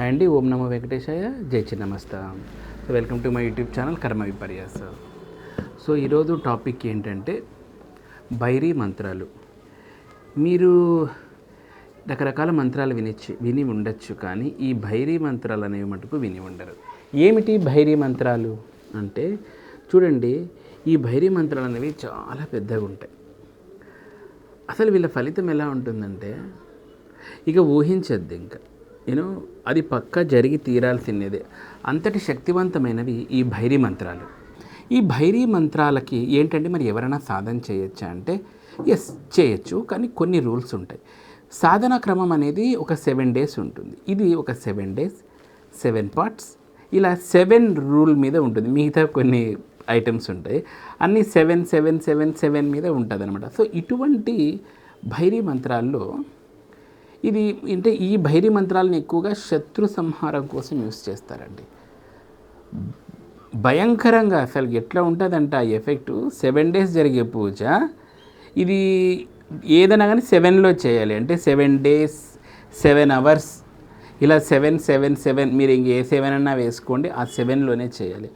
Hi అండి ఓం నమో వెంకటేశాయ జై Chinnamasta. So welcome to my YouTube channel కర్మ విపర్యాస సో ఈరోజు టాపిక్ ఏంటంటే బైరీ మంత్రాలు. మీరు రకరకాల మంత్రాలు వినిచ్చి విని ఉండొచ్చు కానీ ఈ భైరీ మంత్రాలు అనేవి మటుకు విని ఉండరు. ఏమిటి భైరీ మంత్రాలు? అంటే చూడండి ఈ భైరీ మంత్రాలు అనేవి చాలా పెద్దగా ఉంటాయి. అసలు వీళ్ళ ఫలితం ఎలా ఉంటుందంటే ఇక ఊహించద్దు ఇంకా. నేను అది పక్కా జరిగి తీరాల్సినదే అంతటి శక్తివంతమైనవి ఈ భైరీ మంత్రాలు. ఈ భైరీ మంత్రాలకి ఏంటంటే మరి ఎవరైనా సాధన చేయొచ్చా అంటే ఎస్ చేయొచ్చు. కానీ కొన్ని రూల్స్ ఉంటాయి. సాధన క్రమం అనేది ఒక సెవెన్ డేస్ ఉంటుంది. ఇది ఒక సెవెన్ డేస్ సెవెన్ పార్ట్స్. ఇలా సెవెన్ రూల్ మీద ఉంటుంది. మిగతా కొన్ని ఐటమ్స్ ఉంటాయి. అన్నీ సెవెన్ సెవెన్ సెవెన్ సెవెన్ మీద ఉంటుంది అనమాట సో ఇటువంటి భైరీ మంత్రాల్లో ఇది అంటే ఈ భైరీ మంత్రాలను ఎక్కువగా శత్రు సంహారం కోసం యూస్ చేస్తారండి. భయంకరంగా అసలు ఎట్లా ఉంటుందంట ఆ ఎఫెక్టు? సెవెన్ డేస్ జరిగే పూజ. ఇది ఏదైనా కానీ సెవెన్లో చేయాలి. అంటే సెవెన్ డేస్ సెవెన్ అవర్స్ ఇలా సెవెన్ సెవెన్ సెవెన్ మీరు ఇంక ఏ సెవెన్ అన్నా వేసుకోండి ఆ సెవెన్లోనే చేయాలి.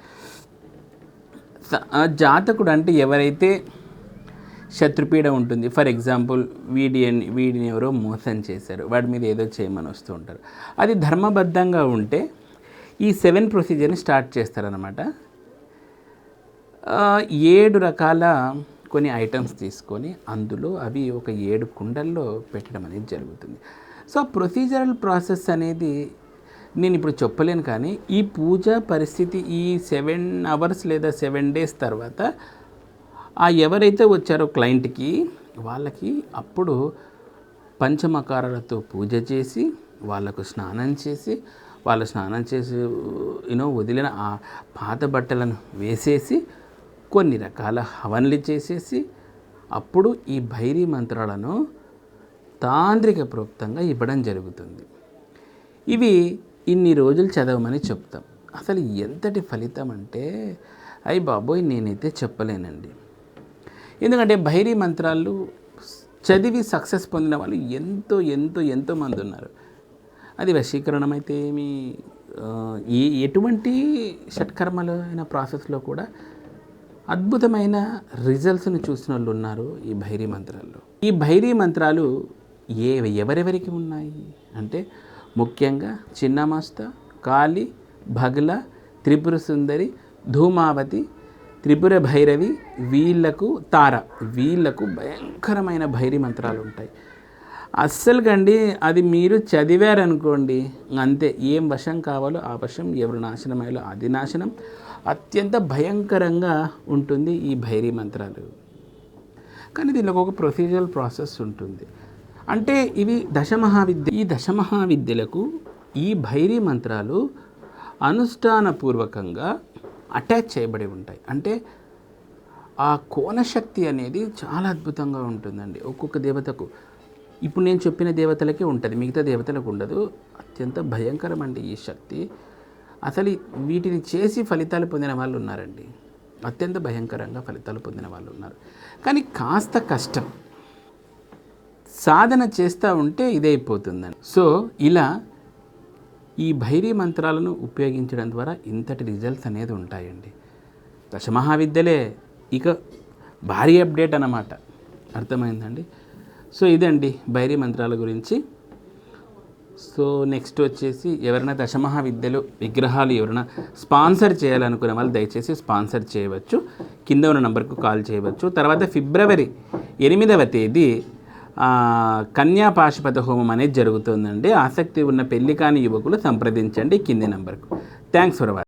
ఆ జాతకుడు అంటే ఎవరైతే శత్రుపీడ ఉంటుంది. ఫర్ ఎగ్జాంపుల్ వీడి వీడిని ఎవరో మోసం చేశారు. వాడి మీద ఏదో చేయమని వస్తూ ఉంటారు. అది ధర్మబద్ధంగా ఉంటే ఈ సెవెన్ ప్రొసీజర్ని స్టార్ట్ చేస్తారనమాట ఏడు రకాల కొన్ని ఐటమ్స్ తీసుకొని అందులో అవి ఒక ఏడు కుండల్లో పెట్టడం అనేది జరుగుతుంది. సో ప్రొసీజరల్ ప్రాసెస్ అనేది నేను ఇప్పుడు చెప్పలేను కానీ ఈ పూజ పరిస్థితి ఈ సెవెన్ అవర్స్ లేదా సెవెన్ డేస్ తర్వాత ఆ ఎవరైతే వచ్చారో క్లయింట్కి వాళ్ళకి అప్పుడు పంచమకారాలతో పూజ చేసి వాళ్ళకు స్నానం చేసి వాళ్ళు స్నానం చేసి యూనో వదిలిన ఆ పాత బట్టలను వేసేసి కొన్ని రకాల హవన్లు చేసేసి అప్పుడు ఈ భైరీ మంత్రాలను తాంత్రిక ప్రోక్తంగా ఇవ్వడం జరుగుతుంది. ఇవి ఇన్ని రోజులు చదవమని చెప్తాం. అసలు ఎంతటి ఫలితం అంటే అయ్యి బాబోయ్ నేనైతే చెప్పలేనండి. ఎందుకంటే భైరీ మంత్రాలు చదివి సక్సెస్ పొందిన వాళ్ళు ఎంతో ఎంతో ఎంతో మంది ఉన్నారు. అది వశీకరణం అయితే ఏమి ఏ ఎటువంటి షట్కర్మలు అయిన ప్రాసెస్లో కూడా అద్భుతమైన రిజల్ట్స్ని చూసిన వాళ్ళు ఉన్నారు ఈ భైరీ మంత్రాల్లో. ఈ భైరీ మంత్రాలు ఏ ఎవరెవరికి ఉన్నాయి? అంటే ముఖ్యంగా చిన్నమస్త కాళి భగల త్రిపుర సుందరి ధూమావతి త్రిపుర భైరవి వీళ్ళకు తార. వీళ్ళకు భయంకరమైన భైరి మంత్రాలు ఉంటాయి అస్సలు కండి అది మీరు చదివారనుకోండి అంతే. ఏం వశం కావాలో ఆ వశం ఎవరు నాశనం అది నాశనం. అత్యంత భయంకరంగా ఉంటుంది ఈ భైరీ మంత్రాలు. కానీ దీనికి ఒక ప్రొసీజరల్ ప్రాసెస్ ఉంటుంది. అంటే ఇవి దశమహావిద్య ఈ దశమహావిద్యలకు ఈ భైరీ మంత్రాలు అనుష్ఠానపూర్వకంగా అటాచ్ చేయబడి ఉంటాయి. అంటే ఆ కోణశక్తి అనేది చాలా అద్భుతంగా ఉంటుందండి. ఒక్కొక్క దేవతకు. ఇప్పుడు నేను చెప్పిన దేవతలకే ఉంటుంది మిగతా దేవతలకు ఉండదు. అత్యంత భయంకరం అండి ఈ శక్తి. అసలు వీటిని చేసి ఫలితాలు పొందిన వాళ్ళు ఉన్నారండి. అత్యంత భయంకరంగా ఫలితాలు పొందిన వాళ్ళు ఉన్నారు. కానీ కాస్త కష్టం. సాధన చేస్తూ ఉంటే ఇదైపోతుందండి. సో ఇలా ఈ భైరీ మంత్రాలను ఉపయోగించడం ద్వారా ఇంతటి రిజల్ట్స్ అనేది ఉంటాయండి. దశమహావిద్యలే ఇక భారీ అప్డేట్ అన్నమాట. అర్థమైందండి? సో ఇదండి భైరీ మంత్రాల గురించి. సో నెక్స్ట్ వచ్చేసి ఎవరైనా దశమహావిద్యలు విగ్రహాలు ఎవరైనా స్పాన్సర్ చేయాలనుకునే వాళ్ళు దయచేసి స్పాన్సర్ చేయవచ్చు. కింద ఉన్న నంబర్కు కాల్ చేయవచ్చు. తర్వాత ఫిబ్రవరి ఎనిమిదవ తేదీ కన్యా పాశుపత హోమం అనేది జరుగుతుందండి. ఆసక్తి ఉన్న పెళ్ళి కాని యువకులు సంప్రదించండి కింది నెంబర్కు. Thanks for watching